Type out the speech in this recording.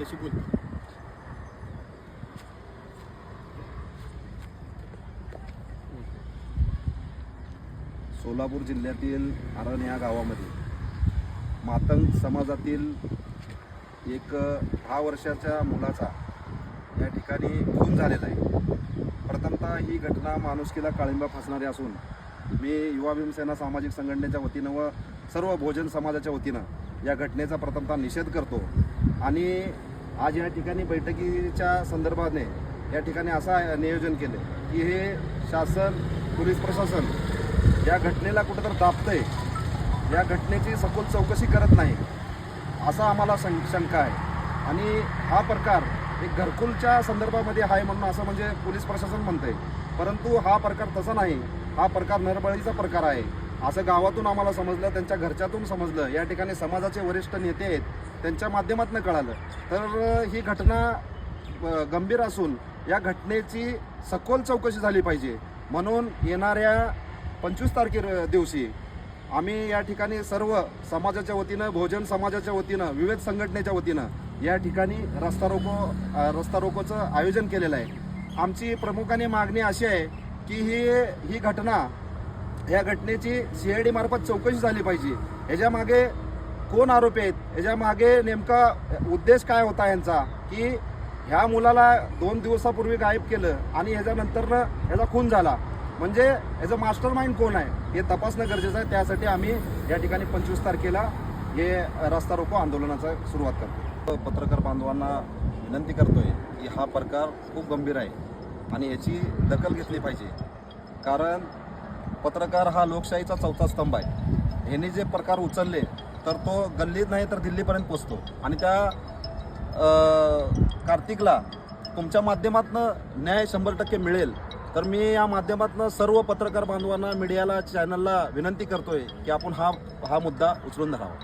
आपल्याशी बोलतील सोलापूर जिल्ह्यातील आरण या गावामध्ये मातंग समाजातील एक दहा वर्षाच्या मुलाचा या ठिकाणी खून झालेला आहे. प्रथमतः ही घटना माणुसकीला काळिंबा फासणारी असून मी युवा भीमसेना सामाजिक संघटनेच्या वतीनं व सर्व भोजन समाजाच्या वतीनं या घटनेचा प्रथमतः निषेध करतो आणि आज या ठिकाणी बैठकीच्या संदर्भाने या ठिकाणी असा नियोजन केलं की हे शासन पोलीस प्रशासन या घटनेला कुठंतरी दाबतंय या घटनेची सखोल चौकशी करत नाही असा आम्हाला शं शंका आहे. आणि हा प्रकार एक घरकुलच्या संदर्भामध्ये आहे म्हणून असं म्हणजे पोलीस प्रशासन म्हणतंय. परंतु हा प्रकार तसा नाही. हा प्रकार नरबळीचा प्रकार आहे. असं गावातून आम्हाला समजलं त्यांच्या घरच्यातून समजलं. या ठिकाणी समाजाचे वरिष्ठ नेते आहेत. त्यांच्या माध्यमातून कळालं. तर ही घटना गंभीर असून या घटनेची सखोल चौकशी झाली पाहिजे. म्हणून येणाऱ्या पंचवीस तारखे दिवशी आम्ही या ठिकाणी सर्व समाजाच्या वतीनं भोजन समाजाच्या वतीनं विविध संघटनेच्या वतीनं या ठिकाणी रस्ता रोको रस्ता रोकोचं आयोजन केलेलं आहे. आमची प्रमुखाने मागणी अशी आहे की ही ही घटना या घटनेची सी आय डी मार्फत चौकशी झाली पाहिजे. ह्याच्यामागे कोण आरोपी आहेत? याच्या मागे नेमका उद्देश काय होता यांचा? की ह्या मुलाला दोन दिवसापूर्वी गायब केलं आणि ह्याच्यानंतरनं ह्याचा खून झाला. म्हणजे ह्याचं मास्टर माइंड कोण आहे? हे तपासणं गरजेचं आहे. त्यासाठी आम्ही या ठिकाणी पंचवीस तारखेला हे रस्ता रोको आंदोलनाचा सुरुवात करतो. पत्रकार बांधवांना विनंती करतोय की हा प्रकार खूप गंभीर आहे आणि याची दखल घेतली पाहिजे. कारण पत्रकार हा लोकशाहीचा चौथा स्तंभ आहे. ह्यांनी जे प्रकार उचलले तर तो गल्लीत नाही तर दिल्लीपर्यंत पोचतो. आणि त्या कार्तिकला तुमच्या माध्यमातून न्याय शंभर टक्के मिळेल. तर मी या माध्यमातून सर्व पत्रकार बांधवांना मीडियाला चॅनलला विनंती करतोय की आपण हा हा मुद्दा उचलून धरावा.